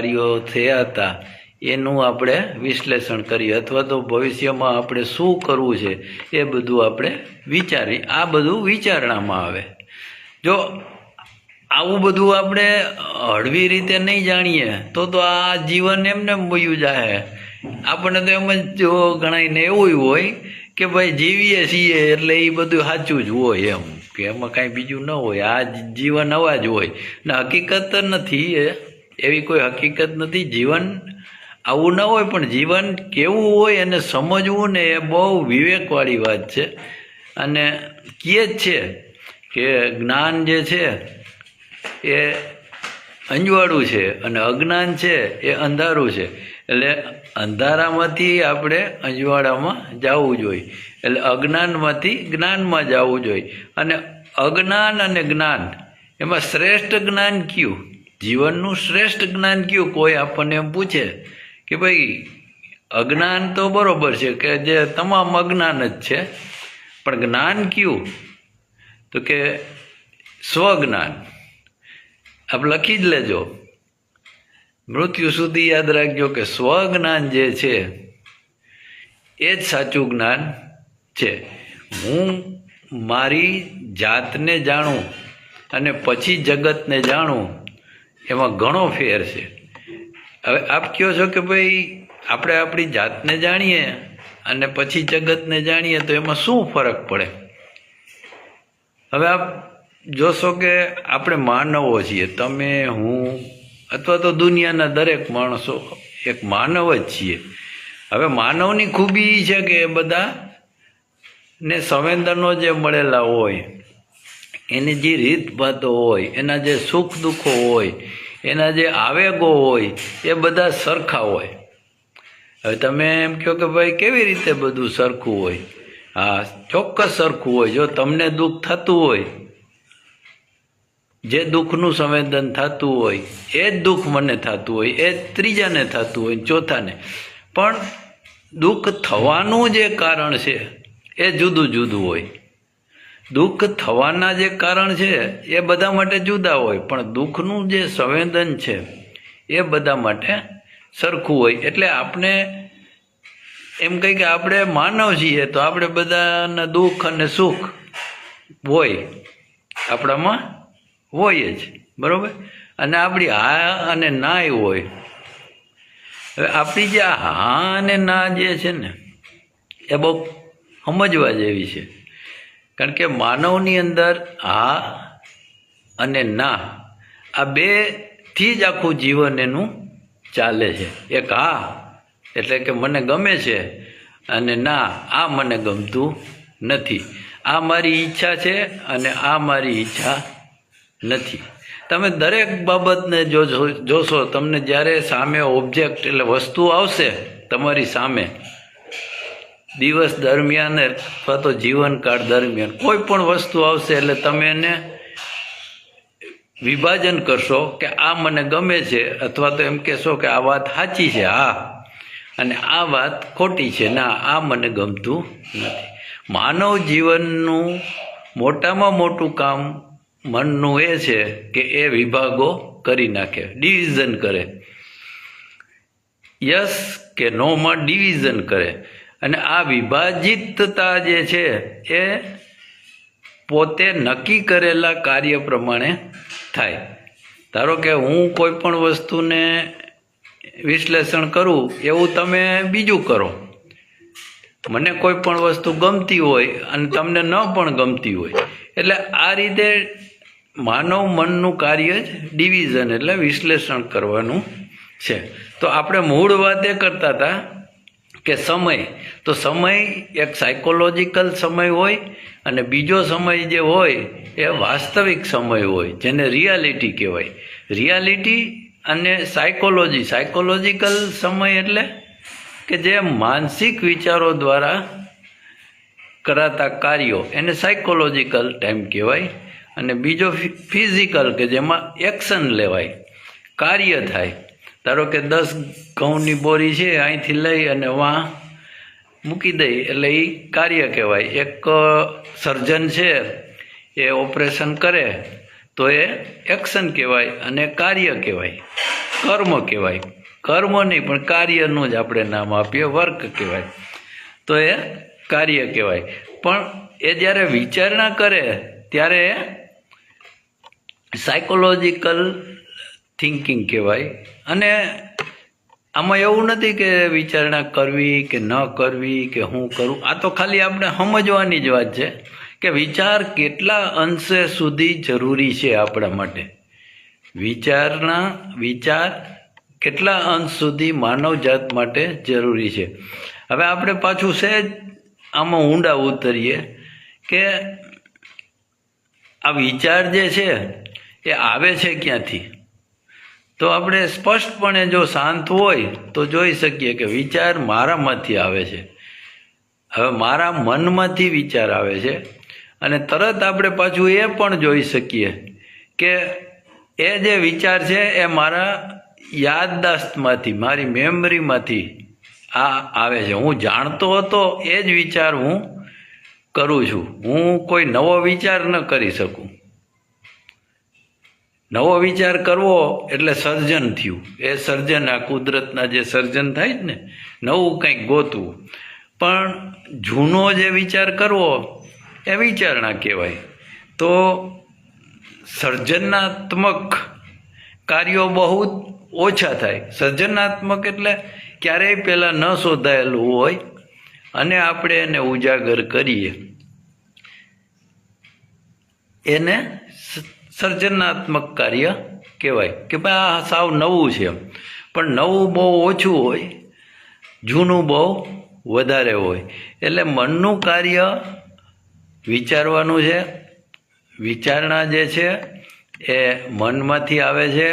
કાર્યો થયા હતા, એનું આપણે વિશ્લેષણ કરીએ. અથવા તો ભવિષ્યમાં આપણે શું કરવું છે, એ બધું આપણે વિચારી આ બધું વિચારણામાં આવે. જો આવું બધું આપણે હળવી રીતે નહીં જાણીએ, તો તો આ જીવન એમને એમ વયું જાય આપણને તો એમ જ જો ગણાઈને એવું હોય કે ભાઈ જીવીએ છીએ એટલે એ બધું સાચું જ હોય એમ, કે એમાં કાંઈ બીજું ન હોય. આ જીવન આવા જ હોય. ને હકીકત નથી એ. એવી કોઈ હકીકત નથી. જીવન આવું ન હોય, પણ જીવન કેવું હોય એને સમજવું ને એ બહુ વિવેકવાળી વાત છે. અને કહે જ છે કે જ્ઞાન જે છે એ અંજવાળું છે અને અજ્ઞાન છે એ અંધારું છે. એટલે અંધારામાંથી આપણે અંજવાળામાં જવું જોઈએ. એટલે અજ્ઞાનમાંથી જ્ઞાનમાં જવું જોઈએ. અને અજ્ઞાન અને જ્ઞાન, એમાં શ્રેષ્ઠ જ્ઞાન કયું? જીવનનું શ્રેષ્ઠ જ્ઞાન કયું? કોઈ આપણને એમ પૂછે કે ભાઈ, અજ્ઞાન તો બરોબર છે કે જે તમામ અજ્ઞાન જ છે, પણ જ્ઞાન કયું? તો કે સ્વજ્ઞાન. આપ લખી જ લેજો. મૃત્યુ સુધી યાદ રાખજો કે સ્વજ્ઞાન જે છે, એ જ સાચું જ્ઞાન છે. હું મારી જાતને જાણું અને પછી જગતને જાણું એમાં ઘણો ફેર છે. હવે આપ કહો છો કે ભાઈ, આપણે આપણી જાતને જાણીએ અને પછી જગતને જાણીએ તો એમાં શું ફરક પડે? હવે આપ જોશો કે આપણે માનવો છીએ. તમે, હું અથવા તો દુનિયાના દરેક માણસો એક માનવ જ છીએ. હવે માનવની ખૂબી છે કે એ બધા ને સંવેદનો જે મળેલા હોય એની જે રીતભાતો હોય, એના જે સુખ દુઃખો હોય, એના જે આવેગો હોય, એ બધા સરખા હોય. હવે તમે એમ કહો કે ભાઈ કેવી રીતે બધું સરખું હોય? હા, ચોક્કસ સરખું હોય. જો તમને દુઃખ થતું હોય, જે દુઃખનું સંવેદન થતું હોય, એ જ દુઃખ મને થતું હોય, એ ત્રીજાને થતું હોય, ચોથાને. પણ દુઃખ થવાનું જે કારણ છે, એ જુદું જુદું હોય. દુઃખ થવાના જે કારણ છે, એ બધા માટે જુદા હોય, પણ દુઃખનું જે સંવેદન છે, એ બધા માટે સરખું હોય. એટલે આપણે એમ કહી કે આપણે માનવ છીએ, તો આપણે બધાના દુઃખ અને સુખ હોય, આપણામાં હોય જ, બરાબર? અને આપણી હા અને નાય હોય. હવે આપણી જે હા અને ના જે છે ને, એ બહુ સમજવા જેવી છે. કારણ કે માનવની અંદર હા અને ના, આ બેથી જ આખું જીવન એનું ચાલે છે. એક હા એટલે કે મને ગમે છે અને ના, આ મને ગમતું નથી. આ મારી ઈચ્છા છે અને આ મારી ઈચ્છા નથી. તમે દરેક બાબતને જો જોશો, તમને જ્યારે સામે ઓબ્જેક્ટ એટલે વસ્તુ આવશે તમારી સામે. દિવસ દરમિયાન અથવા તો જીવનકાળ દરમિયાન. કોઈ પણ વસ્તુ આવશે એટલે તમે એને વિભાજન કરશો કે આ મને ગમે છે, અથવા તો એમ કહેશો કે આ વાત સાચી છે, હા. અને આ વાત ખોટી છે, ના, આ મને ગમતું નથી. માનવ જીવનનું મોટામાં મોટું કામ મનનું એ છે કે એ વિભાગો કરી નાખે, ડિવિઝન કરે. યસ કે નોમાં ડિવિઝન કરે. અને આ વિભાજિતતા જે છે, એ પોતે નક્કી કરેલા કાર્ય પ્રમાણે થાય. ધારો કે હું કોઈ પણ વસ્તુને વિશ્લેષણ કરું, એવું તમે બીજું કરો. મને કોઈ પણ વસ્તુ ગમતી હોય અને તમને ન પણ ગમતી હોય. એટલે આ રીતે માનવ મનનું કાર્ય જ ડિવિઝન એટલે વિશ્લેષણ કરવાનું છે. તો આપણે મૂળ વાત એ કરતા હતા કે સમય. તો સમય એક સાયકોલોજીકલ સમય હોય અને બીજો સમય જે હોય એ વાસ્તવિક સમય હોય, જેને રિયાલિટી કહેવાય. રિયાલિટી અને સાયકોલોજી સાયકોલોજીકલ સમય એટલે કે જે માનસિક વિચારો દ્વારા કરાતા કાર્યો. એને સાયકોલોજીકલ ટાઈમ કહેવાય. અને બીજો ફિઝિકલ કે જેમાં એક્શન લેવાય. કાર્ય થાય. ધારો કે દસ ઘઉંની બોરી છે, અહીંથી લઈ અને વાં મૂકી દઈ. એટલે એ કાર્ય કહેવાય. એક સર્જન છે, એ ઓપરેશન કરે, તો એ એક્શન કહેવાય અને કાર્ય કહેવાય. કર્મ કહેવાય. કર્મ નહીં, પણ કાર્યનું જ આપણે નામ આપીએ, વર્ક કહેવાય. તો એ કાર્ય કહેવાય. પણ એ જ્યારે વિચારણા કરે, ત્યારે સાયકોલોજીકલ થિંકિંગ કહેવાય. અને આમાં એવું નથી કે વિચારણા કરવી કે ન કરવી કે હું કરું. આ તો ખાલી આપણે સમજવાની જ વાત છે કે વિચાર કેટલા અંશે સુધી જરૂરી છે આપણા માટે. વિચારના વિચાર કેટલા અંશ સુધી માનવજાત માટે જરૂરી છે. હવે આપણે પાછું સહેજ આમાં ઊંડા ઉતરીએ કે આ વિચાર જે છે એ આવે છે ક્યાંથી? તો આપણે સ્પષ્ટપણે જો શાંત હોય, તો જોઈ શકીએ કે વિચાર મારામાંથી આવે છે. હવે મારા મનમાંથી વિચાર આવે છે અને તરત આપણે પાછું એ પણ જોઈ શકીએ કે એ જે વિચાર છે એ મારા યાદદાસ્તમાંથી, મારી મેમરીમાંથી આ આવે છે. હું જાણતો હતો એ જ વિચાર હું કરું છું. હું કોઈ નવો વિચાર ન કરી શકું. નવો વિચાર કરવો એટલે સર્જન થયું. એ સર્જન, આ કુદરતના જે સર્જન થાય જ ને, નવું કંઈક ગોતવું. પણ જૂનો જે વિચાર કરવો, એ વિચારણા કહેવાય. તો સર્જનાત્મક કાર્યો બહુ ઓછા થાય. સર્જનાત્મક એટલે ક્યારેય પહેલાં ન શોધાયેલું હોય અને આપણે એને ઉજાગર કરીએ. એને સર્જનાત્મક કાર્ય કહેવાય. કે ભાઈ આ સાવ નવું છે પણ નવું બહુ ઓછું હોય, જૂનું બહુ વધારે હોય. એટલે મનનું કાર્ય વિચારવાનું છે. વિચારણા જે છે એ મનમાંથી આવે છે.